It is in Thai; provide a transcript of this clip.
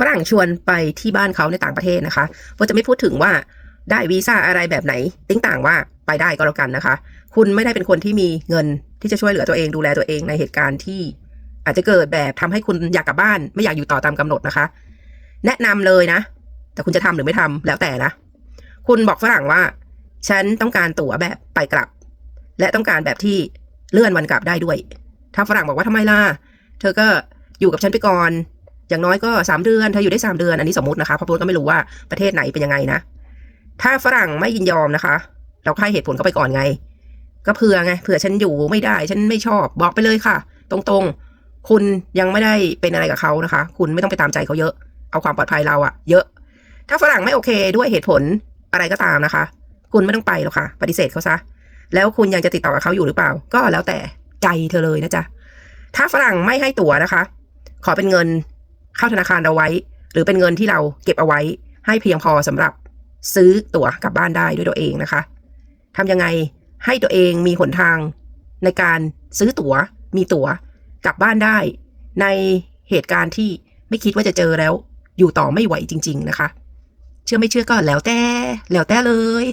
ฝรั่งชวนไปที่บ้านเขาในต่างประเทศนะคะว่าจะไม่พูดถึงว่าได้วีซ่าอะไรแบบไหนติ้งต่างว่าไปได้ก็แล้วกันนะคะ คุณไม่ได้เป็นคนที่มีเงินที่จะช่วยเหลือตัวเองดูแลตัวเองในเหตุการณ์ที่อาจจะเกิดแบบทำให้คุณอยากกลับบ้าน ไม่อยากอยู่ต่อตามกำหนดนะคะ แนะนำเลยนะ แต่คุณจะทำหรือไม่ทำแล้วแต่นะ คุณบอกฝรั่งว่า ฉันต้องการตั๋วแบบไปกลับ และต้องการแบบที่เลื่อนวันกลับได้ด้วย ถ้าฝรั่งบอกว่าทำไมล่ะ เธอก็อยู่กับฉันไปก่อน อย่างน้อยก็สามเดือน เธออยู่ได้สามเดือน อันนี้สมมตินะคะเพราะพูดก็ไม่รู้ว่าประเทศไหนเป็นยังไงนะ ถ้าฝรั่งไม่ยินยอมนะคะ เราให้เหตุผลเขาไปก่อนไง ก็เผื่อไง เผื่อฉันอยู่ไม่ได้ ฉันไม่ชอบ บอกไปเลยค่ะ ตรงๆ คุณยังไม่ได้เป็นอะไรกับเขานะคะ คุณไม่ต้องไปตามใจเขาเยอะ เอาความปลอดภัยเราอะเยอะ ถ้าฝรั่งไม่โอเคด้วยเหตุผลอะไรก็ตามนะคะ คุณไม่ต้องไปหรอกค่ะ ปฏิเสธเขาซะ แล้วคุณยังจะติดต่อกับเขาอยู่หรือเปล่า ก็แล้วแต่ใจเธอเลยนะจ๊ะ ถ้าฝรั่งไม่ให้ตั๋วนะคะ ขอเป็นเงิน เข้าธนาคารเราไว้ หรือเป็นเงินที่เราเก็บเอาไว้ ให้เพียงพอสำหรับซื้อตั๋วกลับบ้านได้ด้วยตัวเองนะคะทำยังไงให้ตัวเองมีหนทางในการซื้อตั๋ว มีตั๋วกลับบ้านได้ ในเหตุการณ์ที่ไม่คิดว่าจะเจอแล้ว อยู่ต่อไม่ไหวจริง ๆ นะคะ เชื่อไม่เชื่อก็แล้วแต่ แล้วแต่เลย